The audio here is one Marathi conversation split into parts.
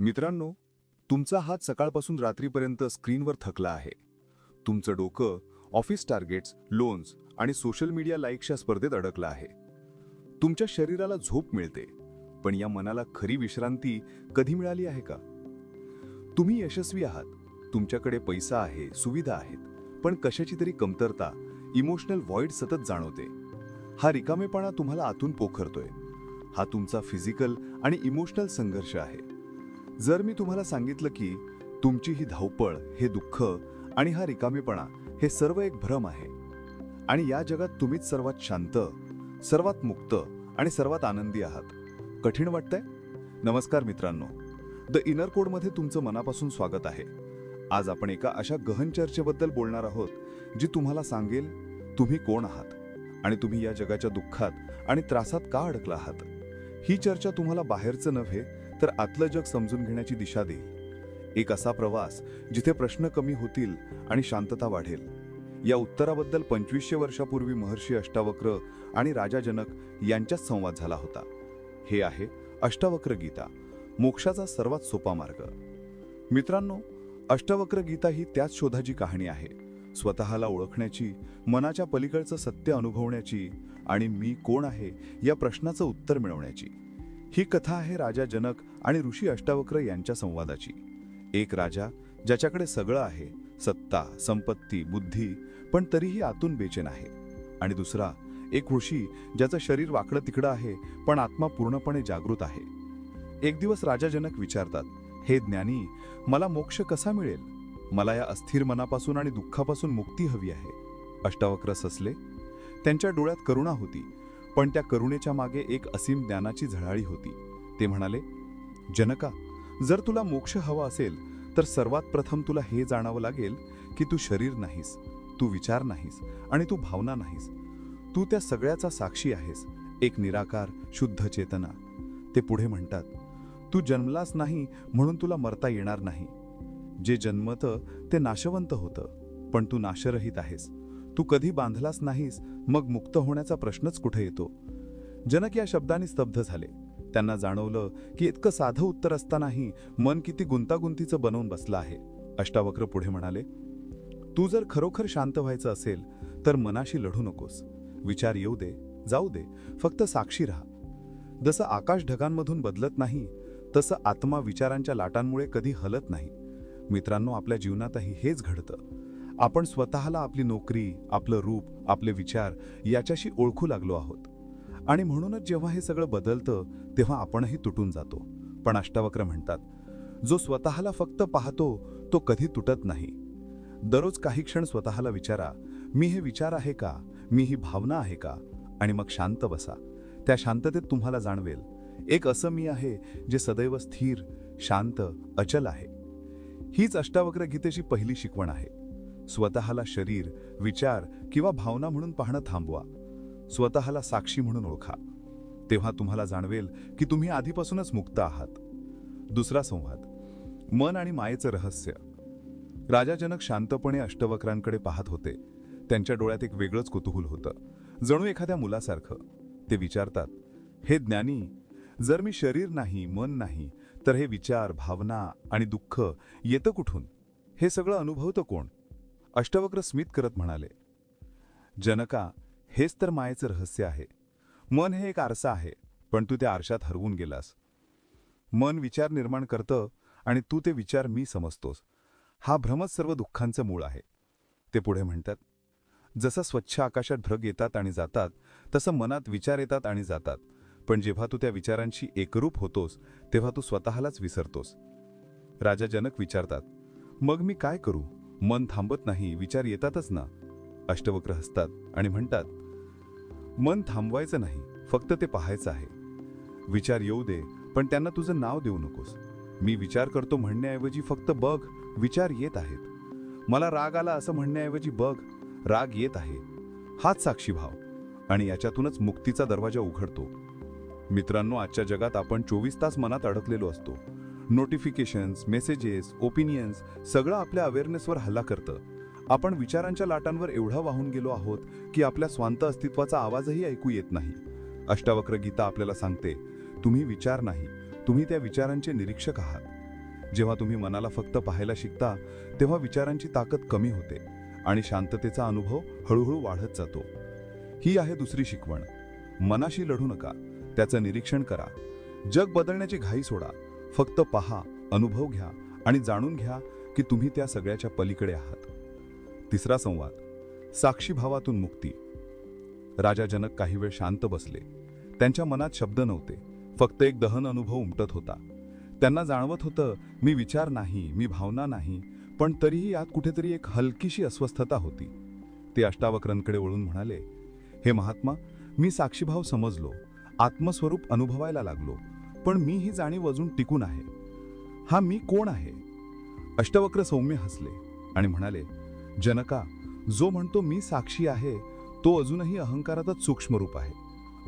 मित्रांनो तुमचा हात सकाळपासून रात्रीपर्यंत स्क्रीनवर थकला आहे. तुमचं डोकं ऑफिस टार्गेट्स लोन्स आणि सोशल मीडिया लाईकच्या स्पर्धेत अडकलं आहे. तुमच्या शरीराला झोप मिळते पण या मनाला खरी विश्रांती कधी मिळाली आहे का? तुम्ही यशस्वी आहात तुमच्याकडे पैसा आहे सुविधा आहेत पण कशाची तरी कमतरता इमोशनल व्हॉइड सतत जाणवते. हा रिकामेपणा तुम्हाला आतून पोखरतोय. हा तुमचा फिजिकल आणि इमोशनल संघर्ष आहे. जर मी तुम्हाला सांगितलं की तुमची ही धावपळ हे दुःख आणि हा रिकामेपणा हे सर्व एक भ्रम आहे. आणि या जगात तुम्हीच सर्वात शांत सर्वात मुक्त आणि सर्वात आनंदी आहात. कठीण वाटतंय? नमस्कार मित्रांनो. द इनर कोडमध्ये तुमचं मनापासून स्वागत आहे. आज आपण एका अशा गहन चर्चेबद्दल बोलणार आहोत जी तुम्हाला सांगेल तुम्ही कोण आहात आणि तुम्ही या जगाच्या दुःखात आणि त्रासात का अडकला आहात. ही चर्चा तुम्हाला बाहेरचं नव्हे तर आतलं जग समजून घेण्याची दिशा देईल. एक असा प्रवास जिथे प्रश्न कमी होतील आणि शांतता वाढेल. या उत्तराबद्दल पंचवीसशे वर्षापूर्वी महर्षी अष्टावक्र आणि राजा जनक यांच्यात संवाद झाला होता. हे आहे अष्टावक्र गीता मोक्षाचा सर्वात सोपा मार्ग. मित्रांनो अष्टावक्र गीता ही त्याच शोधाची कहाणी आहे. स्वतःला ओळखण्याची मनाच्या पलीकडचं सत्य अनुभवण्याची आणि मी कोण आहे या प्रश्नाचं उत्तर मिळवण्याची. ही कथा आहे राजा जनक आणि ऋषी अष्टावक्र यांच्या संवादाची. एक राजा ज्याच्याकडे सगळं आहे सत्ता संपत्ती बुद्धी पण तरीही आतून बेचेन आहे. आणि दुसरा एक ऋषी ज्याचं शरीर वाकडं तिकडं आहे पण आत्मा पूर्णपणे जागृत आहे. एक दिवस राजा जनक विचारतात हे ज्ञानी मला मोक्ष कसा मिळेल? मला या अस्थिर मनापासून आणि दुःखापासून मुक्ती हवी आहे. अष्टावक्र ससले त्यांच्या डोळ्यात करुणा होती पण त्या करुणेच्या मागे एक असीम ज्ञानाची झळाळी होती. ते म्हणाले जनका जर तुला मोक्ष हवा असेल तर सर्वात प्रथम तुला हे जाणावं लागेल की तू शरीर नाहीस तू विचार नाहीस आणि तू भावना नाहीस. तू त्या सगळ्याचा साक्षी आहेस एक निराकार शुद्ध चेतना. ते पुढे म्हणतात तू जन्मलास नाही म्हणून तुला मरता येणार नाही. जे जन्मतं ते नाशवंत होतं पण तू नाशरहित आहेस. तू कधी बांधलास नाहीस मग मुक्त होण्याचा प्रश्नच कुठे येतो? जनक या शब्दांनी स्तब्ध झाले. त्यांना जाणवलं की इतकं साधं उत्तर असतानाही मन किती गुंतागुंतीचं बनवून बसलं आहे. अष्टावक्र पुढे म्हणाले तू जर खरोखर शांत व्हायचं असेल तर मनाशी लढू नकोस. विचार येऊ दे जाऊ दे फक्त साक्षी राहा. जसं आकाश ढगांमधून बदलत नाही तसं आत्मा विचारांच्या लाटांमुळे कधी हलत नाही. मित्रांनो आपल्या जीवनातही हेच घडतं. आपण स्वतःला आपली नोकरी आपलं रूप आपले विचार याच्याशी ओळखू लागलो आहोत. आणि म्हणूनच जेव्हा हे सगळं बदलतं तेव्हा आपणही तुटून जातो. पण अष्टावक्र म्हणतात जो स्वतःला फक्त पाहतो तो कधी तुटत नाही. दररोज काही क्षण स्वतःला विचारा मी हे विचार आहे का? मी ही भावना आहे का? आणि मग शांत बसा. त्या शांततेत तुम्हाला जाणवेल. एक असं मी आहे जे सदैव स्थिर शांत अचल आहे. हीच अष्टावक्र गीतेची पहिली शिकवण आहे. स्वतःला शरीर विचार किंवा भावना म्हणून पाहणं थांबवा. स्वतःला साक्षी म्हणून ओळखा. तेव्हा तुम्हाला जाणवेल की तुम्ही आधीपासूनच मुक्त आहात. दुसरा संवाद. मन आणि मायेचं रहस्य. राजा जनक शांतपणे अष्टवक्रांकडे पाहत होते. त्यांच्या डोळ्यात एक वेगळंच कुतूहल होतं. जणू एखाद्या मुलासारखं. ते विचारतात हे ज्ञानी जर मी शरीर नाही मन नाही तर हे विचार भावना आणि दुःख येतं कुठून? हे सगळं अनुभवतं कोण? अष्टवक्र स्मित करत म्हणाले जनका हेच तर मायेचं रहस्य आहे. मन हे एक आरसा आहे पण तू त्या आरशात हरवून गेलास. मन विचार निर्माण करतं आणि तू ते विचार मी समजतोस. हा भ्रमच सर्व दुःखांचं मूळ आहे. ते पुढे म्हणतात जसं स्वच्छ आकाशात ढग येतात आणि जातात तसं मनात विचार येतात आणि जातात. पण जेव्हा तू त्या विचारांशी एकरूप होतोस तेव्हा तू स्वतःलाच विसरतोस. राजा जनक विचारतात मग मी काय करू? मन थांबत नाही विचार येतातच ना. अष्टवक्र हसतात आणि म्हणतात मन थांबवायचं नाही फक्त ते पाहायचं आहे. विचार येऊ दे पण त्यांना तुझं नाव देऊ नकोस. मी विचार करतो म्हणण्याऐवजी फक्त बघ विचार येत आहेत. मला राग आला असं म्हणण्याऐवजी बघ राग येत आहे. हाच साक्षी भाव. आणि याच्यातूनच मुक्तीचा दरवाजा उघडतो. मित्रांनो आजच्या जगात आपण चोवीस तास मनात अडकलेलो असतो. नोटिफिकेशन्स मेसेजेस ओपिनियन्स सगळं आपल्या अवेअरनेसवर हल्ला करतं. आपण विचारांच्या लाटांवर एवढा वाहून गेलो आहोत की आपल्या स्वांत अस्तित्वाचा आवाजही ऐकू येत नाही. अष्टावक्र गीता आपल्याला सांगते तुम्ही विचार नाही तुम्ही त्या विचारांचे निरीक्षक आहात. जेव्हा तुम्ही मनाला फक्त पाहायला शिकता तेव्हा विचारांची ताकद कमी होते आणि शांततेचा अनुभव हळूहळू वाढत जातो. ही आहे दुसरी शिकवण. मनाशी लढू नका त्याचं निरीक्षण करा. जग बदलण्याची घाई सोडा. फक्त पहा अनुभव घ्या आणि जाणून घ्या की तुम्ही त्या सगळ्याच्या पलीकडे आहात. तिसरा संवाद साक्षीभावातून मुक्ती. राजा जनक काही वेळ शांत बसले. त्यांच्या मनात शब्द नव्हते. फक्त एक दहन अनुभव उमटत होता. त्यांना जाणवत होतं मी विचार नाही मी भावना नाही पण तरीही यात कुठेतरी एक हलकीशी अस्वस्थता होती. ते अष्टावक्रांकडे वळून म्हणाले हे महात्मा मी साक्षीभाव समजलो. आत्मस्वरूप अनुभवायला लागलो. पण मी ही जाणीव अजून टिकून आहे. हा मी कोण आहे? अष्टवक्र सौम्य हसले आणि म्हणाले जनका जो म्हणतो मी साक्षी आहे तो अजूनही अहंकारातच सूक्ष्म रूप आहे.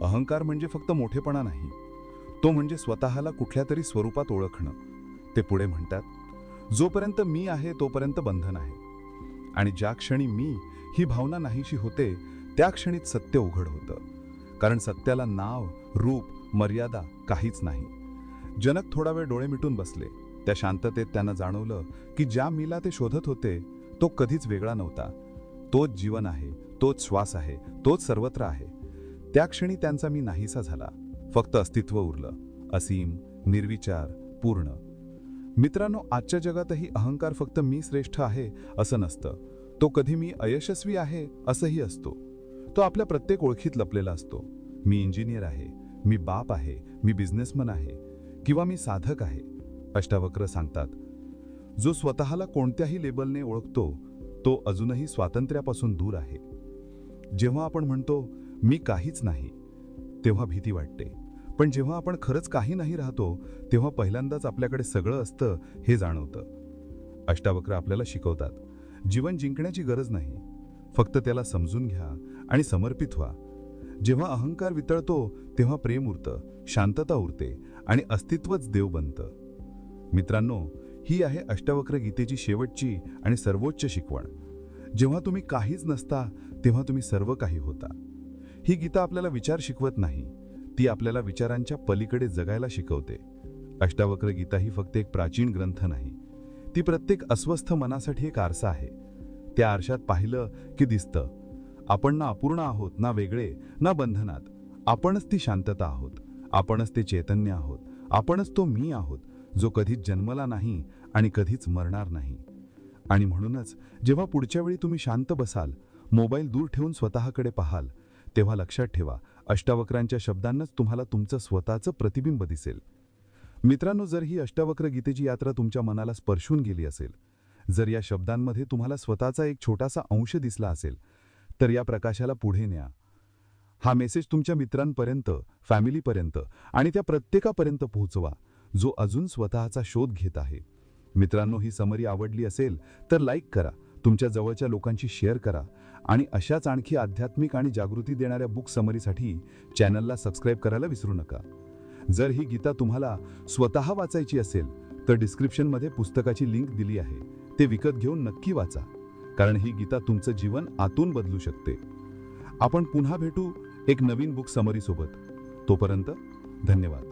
अहंकार म्हणजे फक्त मोठेपणा नाही. तो म्हणजे स्वतःला कुठल्या तरी स्वरूपात ओळखणं. ते पुढे म्हणतात जोपर्यंत मी आहे तोपर्यंत बंधन आहे. आणि ज्या क्षणी मी ही भावना नाहीशी होते त्या क्षणीच सत्य उघड होतं. कारण सत्याला नाव रूप मर्यादा काहीच नाही. जनक थोडा वेळ डोळे मिटून बसले. त्या शांततेत त्यांना जाणवलं की ज्या मीला ते शोधत होते तो कधीच वेगळा नव्हता. तोच जीवन आहे तोच श्वास आहे तोच सर्वत्र आहे. त्या क्षणी त्यांचा मी नाहीसा झाला. फक्त अस्तित्व उरलं. असीम निर्विचार पूर्ण. मित्रांनो आजच्या जगातही अहंकार फक्त मी श्रेष्ठ आहे असं नसतं. तो कधी मी अयशस्वी आहे असंही असतो. तो आपल्या प्रत्येक ओळखीत लपलेला असतो. मी इंजिनियर आहे मी बाप आहे मी बिझनेसमन आहे किंवा मी साधक आहे अष्टावक्र सांगतात. जो स्वतःला कोणत्याही लेबलने ओळखतो तो अजूनही स्वातंत्र्यापासून दूर आहे. जेव्हा आपण म्हणतो मी काहीच नाही तेव्हा भीती वाटते. पण जेव्हा आपण खरंच काही नाही राहतो तेव्हा पहिल्यांदाच आपल्याकडे सगळं असतं हे जाणवतं. अष्टावक्र आपल्याला शिकवतात जीवन जिंकण्याची गरज नाही. फक्त त्याला समजून घ्या आणि समर्पित व्हा. जेव्हा अहंकार वितळतो तेव्हा प्रेम उरतं शांतता उरते आणि अस्तित्वच देव बनतं. मित्रांनो ही आहे अष्टावक्र गीतेची शेवटची आणि सर्वोच्च शिकवण. जेव्हा तुम्ही काहीच नसता तेव्हा तुम्ही सर्व काही होता. ही गीता आपल्याला विचार शिकवत नाही ती आपल्याला विचारांच्या पलीकडे जगायला शिकवते. अष्टावक्र गीता ही फक्त एक प्राचीन ग्रंथ नाही ती प्रत्येक अस्वस्थ मनासाठी एक आरसा आहे. त्या आरशात पाहिलं की दिसतं आपण ना अपूर्ण आहोत ना वेगळे ना बंधनात. आपणच ती शांतता आहोत. आपणच ते चैतन्य आहोत. आपणच तो मी आहोत जो कधीच जन्मला नाही आणि कधीच मरणार नाही. आणि म्हणूनच जेव्हा पुढच्या वेळी तुम्ही शांत बसाल मोबाईल दूर ठेवून स्वतःकडे पाहाल तेव्हा लक्षात ठेवा अष्टावक्रांच्या शब्दांनाच तुम्हाला तुमचं स्वतःचं प्रतिबिंब दिसेल. मित्रांनो जर ही अष्टावक्र गीतेची यात्रा तुमच्या मनाला स्पर्शून गेली असेल जर या शब्दांमध्ये तुम्हाला स्वतःचा एक छोटासा अंश दिसला असेल तर या प्रकाशाला पुढे न्या. हा मेसेज तुमच्या मित्रांपर्यंत फॅमिलीपर्यंत आणि त्या प्रत्येकापर्यंत पोहोचवा जो अजून स्वतःचा शोध घेत आहे. मित्रांनो ही समरी आवडली असेल तर लाईक करा तुमच्या जवळच्या लोकांशी शेअर करा आणि अशाच आणखी आध्यात्मिक आणि जागृती देणाऱ्या बुक समरीसाठी चॅनलला सबस्क्राईब करायला विसरू नका. जर ही गीता तुम्हाला स्वतः वाचायची असेल तर डिस्क्रिप्शनमध्ये पुस्तकाची लिंक दिली आहे. ते विकत घेऊन नक्की वाचा. कारण ही गीता तुमचं जीवन आतून बदलू शकते. आपण पुन्हा भेटू एक नवीन बुक समरी सोबत. तोपर्यंत धन्यवाद.